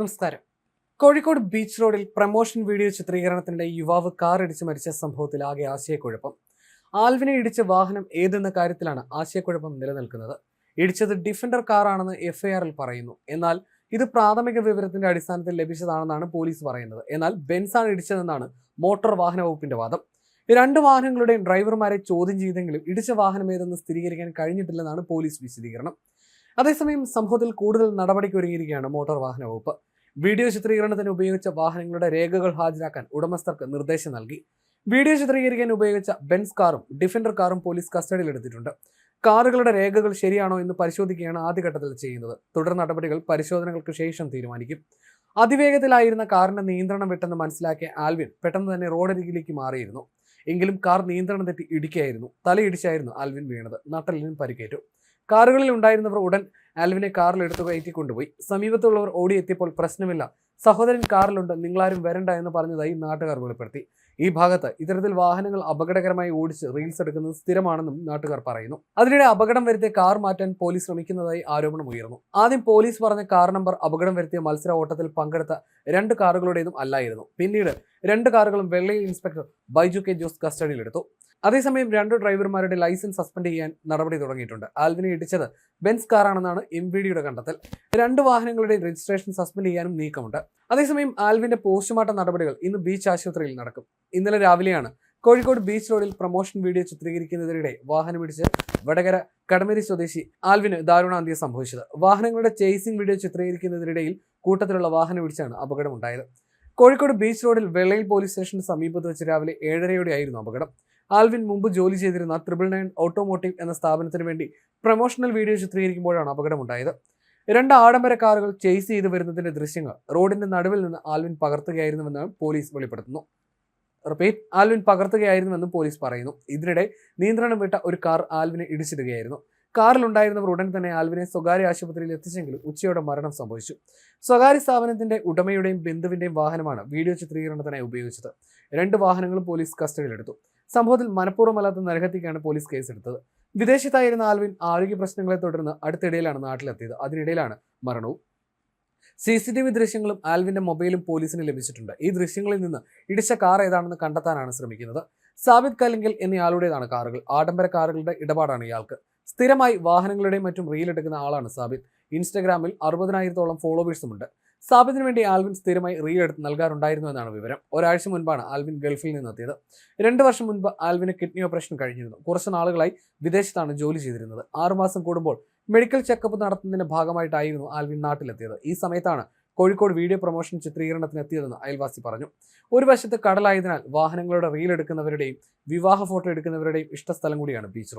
നമസ്കാരം. കോഴിക്കോട് ബീച്ച് റോഡിൽ promotion video ചിത്രീകരണത്തിനിടെ യുവാവ് കാർ ഇടിച്ച് മരിച്ച സംഭവത്തിൽ ആകെ ആശയക്കുഴപ്പം. ആൽവിനെ ഇടിച്ച വാഹനം ഏതെന്ന കാര്യത്തിലാണ് ആശയക്കുഴപ്പം നിലനിൽക്കുന്നത്. ഇടിച്ചത് ഡിഫൻഡർ കാറാണെന്ന് എഫ്ഐആറിൽ പറയുന്നു. എന്നാൽ ഇത് പ്രാഥമിക വിവരത്തിന്റെ അടിസ്ഥാനത്തിൽ ലഭിച്ചതാണെന്നാണ് പോലീസ് പറയുന്നത്. എന്നാൽ ബെൻസാണ് ഇടിച്ചതെന്നാണ് മോട്ടോർ വാഹന വകുപ്പിന്റെ വാദം. രണ്ട് വാഹനങ്ങളുടെയും ഡ്രൈവർമാരെ ചോദ്യം ചെയ്തെങ്കിലും ഇടിച്ച വാഹനം ഏതെന്ന് സ്ഥിരീകരിക്കാൻ കഴിഞ്ഞിട്ടില്ലെന്നാണ് പോലീസ് വിശദീകരണം. അതേസമയം സംഭവത്തിൽ കൂടുതൽ നടപടിക്ക് ഒരുങ്ങിയിരിക്കുകയാണ് മോട്ടോർ വാഹന വകുപ്പ്. വീഡിയോ ചിത്രീകരണത്തിന് ഉപയോഗിച്ച വാഹനങ്ങളുടെ രേഖകൾ ഹാജരാക്കാൻ ഉടമസ്ഥർക്ക് നിർദ്ദേശം നൽകി. വീഡിയോ ചിത്രീകരിക്കാൻ ഉപയോഗിച്ച ബെൻസ് കാറും ഡിഫൻഡർ കാറും പോലീസ് കസ്റ്റഡിയിലെടുത്തിട്ടുണ്ട്. കാറുകളുടെ രേഖകൾ ശരിയാണോ എന്ന് പരിശോധിക്കുകയാണ് ആദ്യഘട്ടത്തിൽ ചെയ്യുന്നത്. തുടർ നടപടികൾ പരിശോധനകൾക്ക് ശേഷം തീരുമാനിക്കും. അതിവേഗത്തിലായിരുന്ന കാറിന്റെ നിയന്ത്രണം വിട്ടെന്ന് മനസ്സിലാക്കിയ ആൽവിൻ പെട്ടെന്ന് തന്നെ റോഡരികിലേക്ക് മാറിയിരുന്നു. എങ്കിലും കാർ നിയന്ത്രണം തെറ്റി ഇടിക്കുകയായിരുന്നു തലയിടിച്ചായിരുന്നു ആൽവിൻ വീണത്. നട്ടലിനും പരിക്കേറ്റു. കാറുകളിൽ ഉണ്ടായിരുന്നവർ ഉടൻ ആൽവിനെ കാറിൽ എടുത്തു കയറ്റി കൊണ്ടുപോയി. സമീപത്തുള്ളവർ ഓടിയെത്തിയപ്പോൾ പ്രശ്നമില്ല. സഹോദരൻ കാറിലുണ്ട്. നിങ്ങളാരും വരണ്ട എന്ന് പറഞ്ഞതായി നാട്ടുകാർ വെളിപ്പെടുത്തി. ഈ ഭാഗത്ത് ഇത്തരത്തിൽ വാഹനങ്ങൾ അപകടകരമായി ഓടിച്ച് റീൽസ് എടുക്കുന്നത് സ്ഥിരമാണെന്നും നാട്ടുകാർ പറയുന്നു. അതിനിടെ അപകടം വരുത്തിയ കാർ മാറ്റാൻ പോലീസ് ശ്രമിക്കുന്നതായി ആരോപണം ഉയർന്നു. ആദ്യം പോലീസ് പറഞ്ഞ കാർ നമ്പർ അപകടം വരുത്തിയ മത്സര ഓട്ടത്തിൽ പങ്കെടുത്ത രണ്ട് കാറുകളുടേതും അല്ലായിരുന്നു. പിന്നീട് രണ്ട് കാറുകളും വെള്ളയിൽ ഇൻസ്പെക്ടർ ബൈജു കെ ജോസ് കസ്റ്റഡിയിലെടുത്തു. അതേസമയം രണ്ട് ഡ്രൈവർമാരുടെ ലൈസൻസ് സസ്പെൻഡ് ചെയ്യാൻ നടപടി തുടങ്ങിയിട്ടുണ്ട്. ആൽവിനെ ഇടിച്ചത് ബെൻസ് കാറാണെന്നാണ് എം വി ഡിയുടെ കണ്ടെത്തൽ. രണ്ട് വാഹനങ്ങളുടെ രജിസ്ട്രേഷൻ സസ്പെൻഡ് ചെയ്യാനും നീക്കമുണ്ട്. അതേസമയം ആൽവിന്റെ പോസ്റ്റ്മോർട്ടം നടപടികൾ ഇന്ന് ബീച്ച് ആശുപത്രിയിൽ നടക്കും. ഇന്നലെ രാവിലെയാണ് കോഴിക്കോട് ബീച്ച് റോഡിൽ പ്രൊമോഷൻ വീഡിയോ ചിത്രീകരിക്കുന്നതിനിടെ വാഹനമിടിച്ച് വടകര കടമേരി സ്വദേശി ആൽവിന് ദാരുണാന്ത്യം സംഭവിച്ചത്. വാഹനങ്ങളുടെ ചേസിംഗ് വീഡിയോ ചിത്രീകരിക്കുന്നതിനിടയിൽ കൂട്ടത്തിലുള്ള വാഹനമിടിച്ചാണ് അപകടമുണ്ടായത്. കോഴിക്കോട് ബീച്ച് റോഡിൽ വെള്ളയിൽ പോലീസ് സ്റ്റേഷന് സമീപത്ത് വെച്ച് രാവിലെ ഏഴരയോടെ ആയിരുന്നു അപകടം. ആൽവിൻ മുമ്പ് ജോലി ചെയ്തിരുന്ന ട്രിപ്പിൾ നയൻ ഓട്ടോമോട്ടീവ് എന്ന സ്ഥാപനത്തിന് വേണ്ടി പ്രൊമോഷണൽ വീഡിയോ ചിത്രീകരിക്കുമ്പോഴാണ് അപകടമുണ്ടായത്. രണ്ട് ആഡംബര കാറുകൾ ചേസ് ചെയ്ത് വരുന്നതിന്റെ ദൃശ്യങ്ങൾ റോഡിന്റെ നടുവിൽ നിന്ന് ആൽവിൻ പകർത്തുകയായിരുന്നുവെന്നാണ് പോലീസ് വെളിപ്പെടുത്തുന്നു. റിപ്പീറ്റ് ആൽവിൻ പകർത്തുകയായിരുന്നുവെന്നും പോലീസ് പറയുന്നു. ഇതിനിടെ നിയന്ത്രണം വിട്ട ഒരു കാർ ആൽവിനെ ഇടിച്ചിടുകയായിരുന്നു. കാറിലുണ്ടായിരുന്നവർ ഉടൻ തന്നെ ആൽവിനെ സ്വകാര്യ ആശുപത്രിയിൽ എത്തിച്ചെങ്കിലും ഉച്ചയോടെ മരണം സംഭവിച്ചു. സ്വകാര്യ സ്ഥാപനത്തിന്റെ ഉടമയുടെയും ബന്ധുവിന്റെയും വാഹനമാണ് വീഡിയോ ചിത്രീകരണത്തിനായി ഉപയോഗിച്ചത്. രണ്ട് വാഹനങ്ങളും പോലീസ് കസ്റ്റഡിയിലെടുത്തു. സംഭവത്തിൽ മനഃപൂർവമല്ലാത്ത നരഹത്യക്കാണ് പോലീസ് കേസെടുത്തത്. വിദേശത്തായിരുന്ന ആൽവിൻ ആരോഗ്യ പ്രശ്നങ്ങളെ തുടർന്ന് അടുത്തിടയിലാണ് നാട്ടിലെത്തിയത്. അതിനിടയിലാണ് മരണവും. സി സി ടി വി ദൃശ്യങ്ങളും ആൽവിന്റെ മൊബൈലും പോലീസിന് ലഭിച്ചിട്ടുണ്ട്. ഈ ദൃശ്യങ്ങളിൽ നിന്ന് ഇടിച്ച കാർ ഏതാണെന്ന് കണ്ടെത്താനാണ് ശ്രമിക്കുന്നത്. സാബിത് കലിങ്കൽ എന്നയാളുടേതാണ് കാറുകൾ. ആഡംബര കാറുകളുടെ ഇടപാടാണ് ഇയാൾക്ക്. സ്ഥിരമായി വാഹനങ്ങളുടെയും മറ്റും റീൽ എടുക്കുന്ന ആളാണ് സാബിത്. ഇൻസ്റ്റഗ്രാമിൽ അറുപതിനായിരത്തോളം ഫോളോവേഴ്സുമുണ്ട് സാബിത്തിന് വേണ്ടി ആൽവിൻ സ്ഥിരമായി റീൽ എടുത്ത് നൽകാറുണ്ടായിരുന്നു എന്നാണ് വിവരം. ഒരാഴ്ച മുൻപാണ് ആൽവിൻ ഗൾഫിൽ നിന്നെത്തിയത്. രണ്ട് വർഷം മുൻപ് ആൽവിന് കിഡ്നി ഓപ്പറേഷൻ കഴിഞ്ഞിരുന്നു. കുറച്ച് നാളുകളായി വിദേശത്താണ് ജോലി ചെയ്തിരുന്നത്. ആറുമാസം കൂടുമ്പോൾ മെഡിക്കൽ ചെക്കപ്പ് നടത്തുന്നതിന്റെ ഭാഗമായിട്ടായിരുന്നു ആൽവിൻ നാട്ടിലെത്തിയത്. ഈ സമയത്താണ് കോഴിക്കോട് വീഡിയോ പ്രൊമോഷൻ ചിത്രീകരണത്തിന് എത്തിയതെന്ന് അയൽവാസി പറഞ്ഞു. ഒരു വശത്ത് കടലായതിനാൽ വാഹനങ്ങളുടെ റീൽ എടുക്കുന്നവരുടെയും വിവാഹ ഫോട്ടോ എടുക്കുന്നവരുടെയും ഇഷ്ടസ്ഥലം കൂടിയാണ് ബീച്ച് റോഡ്.